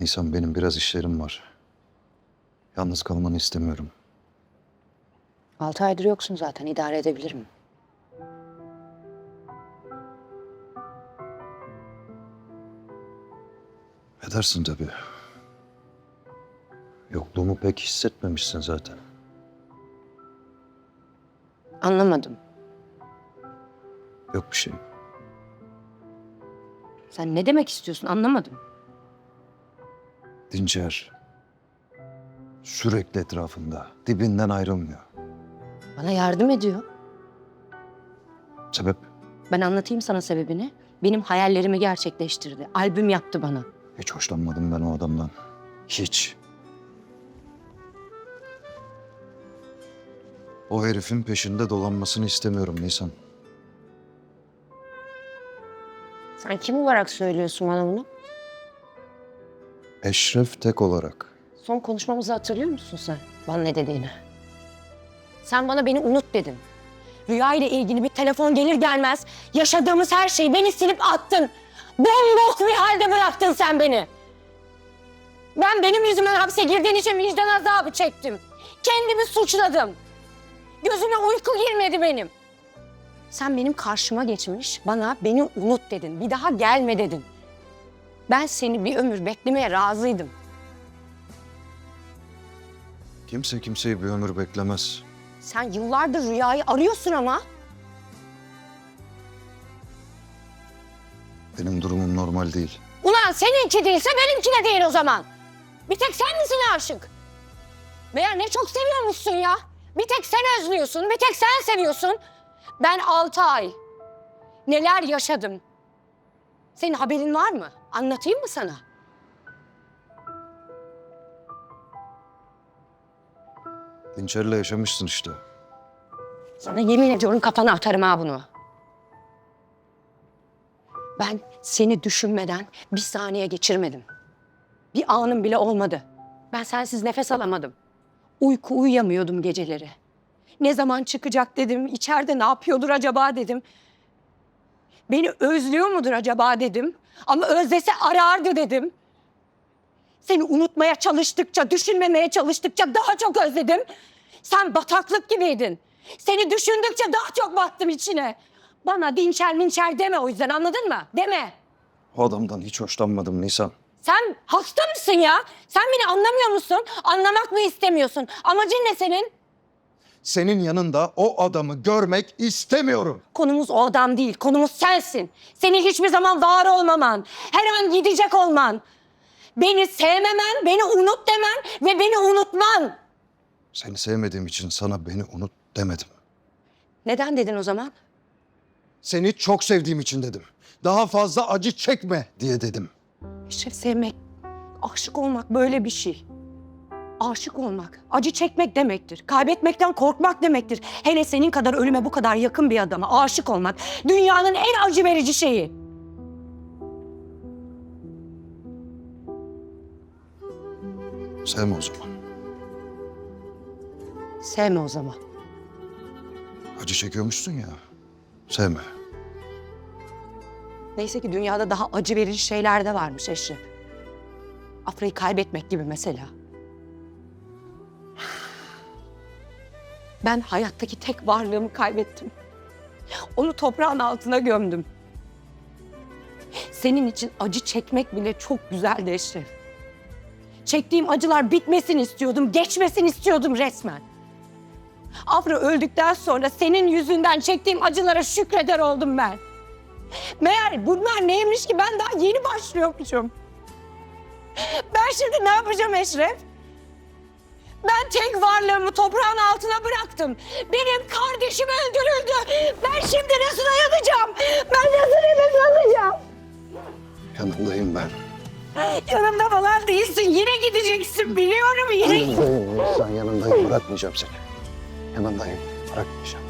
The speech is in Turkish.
Nisan benim biraz işlerim var. Yalnız kalmanı istemiyorum. Altı aydır yoksun zaten idare edebilirim. Edersin tabii. Yokluğumu pek hissetmemişsin zaten. Anlamadım. Yok bir şey. Sen ne demek istiyorsun anlamadım. Dinçer. Sürekli etrafında. Dibinden ayrılmıyor. Bana yardım ediyor. Sebep? Ben anlatayım sana sebebini. Benim hayallerimi gerçekleştirdi. Albüm yaptı bana. Hiç hoşlanmadım ben o adamdan. Hiç. O herifin peşinde dolanmasını istemiyorum Nisan. Sen kim olarak söylüyorsun bana bunu? Eşref tek olarak. Son konuşmamızı hatırlıyor musun sen? Bana ne dediğini. Sen bana beni unut dedin. Rüya ile ilgili bir telefon gelir gelmez yaşadığımız her şeyi beni silip attın. Bomboş bir halde bıraktın sen beni. Ben benim yüzümden hapse girdiğin için vicdan azabı çektim. Kendimi suçladım. Gözüme uyku girmedi benim. Sen benim karşıma geçmiş, bana beni unut dedin. Bir daha gelme dedin. Ben seni bir ömür beklemeye razıydım. Kimse kimseyi bir ömür beklemez. Sen yıllardır rüyayı arıyorsun ama. Benim durumum normal değil. Ulan seninki değilse benimki de değil o zaman. Bir tek sen misin aşık? Meğer ne çok seviyormuşsun ya. Bir tek sen özlüyorsun, bir tek sen seviyorsun. Ben altı ay neler yaşadım. Senin haberin var mı? Anlatayım mı sana? Dinçer'le yaşamışsın işte. Sana yemin ediyorum kafana atarım ha bunu. Ben seni düşünmeden bir saniye geçirmedim. Bir anım bile olmadı. Ben sensiz nefes alamadım. Uyku uyuyamıyordum geceleri. Ne zaman çıkacak dedim, içeride ne yapıyordur acaba dedim. Beni özlüyor mudur acaba dedim. Ama özlese arardı dedim. Seni unutmaya çalıştıkça, düşünmemeye çalıştıkça daha çok özledim. Sen bataklık gibiydin. Seni düşündükçe daha çok battım içine. Bana dinçer minçer deme o yüzden anladın mı? Deme. O adamdan hiç hoşlanmadım Nisan. Sen hasta mısın ya? Sen beni anlamıyor musun? Anlamak mı istemiyorsun? Amacın ne senin? Senin yanında o adamı görmek istemiyorum. Konumuz o adam değil, konumuz sensin. Senin hiçbir zaman var olmaman, her an gidecek olman. Beni sevmemen, beni unut demen ve beni unutman. Seni sevmediğim için sana beni unut demedim. Neden dedin o zaman? Seni çok sevdiğim için dedim. Daha fazla acı çekme diye dedim. İşte sevmek, aşık olmak böyle bir şey. Aşık olmak, acı çekmek demektir. Kaybetmekten korkmak demektir. Hele senin kadar ölüme bu kadar yakın bir adama aşık olmak dünyanın en acı verici şeyi. Sevme o zaman. Sevme o zaman. Acı çekiyormuşsun ya. Sevme. Neyse ki dünyada daha acı verici şeyler de varmış Eşref. Afra'yı kaybetmek gibi mesela. Ben hayattaki tek varlığımı kaybettim. Onu toprağın altına gömdüm. Senin için acı çekmek bile çok güzeldi Eşref. Çektiğim acılar bitmesin istiyordum, geçmesin istiyordum resmen. Afra öldükten sonra senin yüzünden çektiğim acılara şükreder oldum ben. Meğer bunlar neymiş ki ben daha yeni başlıyormuşum. Ben şimdi ne yapacağım Eşref? Ben tek varlığımı toprağın altına bıraktım. Benim kardeşim öldürüldü. Ben şimdi nasıl dayanacağım? Ben nasıl nefes alacağım? Yanındayım ben. Yanımda falan değilsin. Yine gideceksin. Biliyorum yine. Yanındayım Nisan yanındayım. Bırakmayacağım seni. Yanındayım. Bırakmayacağım.